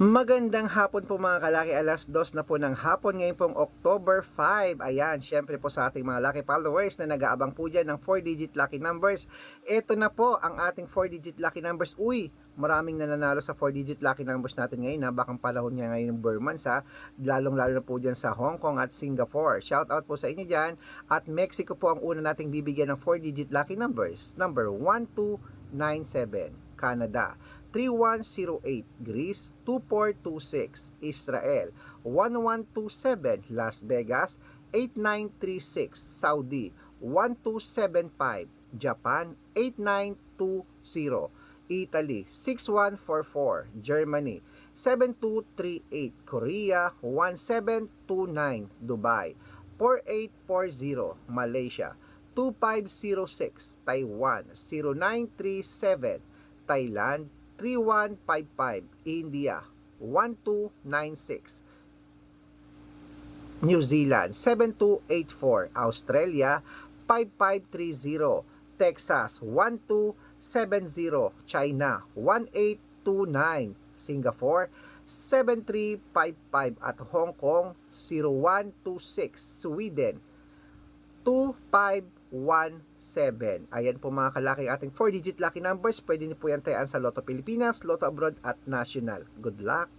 Magandang hapon po mga kalaki, alas dos na po ng hapon ngayon pong October 5. Ayan, syempre po sa ating mga lucky followers na nag-aabang po dyan ng 4-digit lucky numbers. Ito na po ang ating 4-digit lucky numbers. Uy, maraming nananalo sa 4-digit lucky numbers natin ngayon na bakang panahon niya ngayon ng Burman sa lalong-lalo na po dyan sa Hong Kong at Singapore. Shout out po sa inyo dyan. At Mexico po ang una nating bibigyan ng 4-digit lucky numbers. Number 1297, Canada. 3108 Greece 2426 Israel 1127 Las Vegas 8936 Saudi 1275 Japan 8920 Italy 6144 Germany 7238 Korea 1729 Dubai 4840 Malaysia 2506 Taiwan 0937 Thailand 3155 India 1296 New Zealand 7284 Australia 5530 Texas 1270 China 1829 Singapore 7355 at Hong Kong 0126 Sweden 2517. Ayan po mga kalaki ating 4-digit lucky numbers. Pwede niyo po yan tayaan sa Lotto Pilipinas, Lotto Abroad at National. Good luck!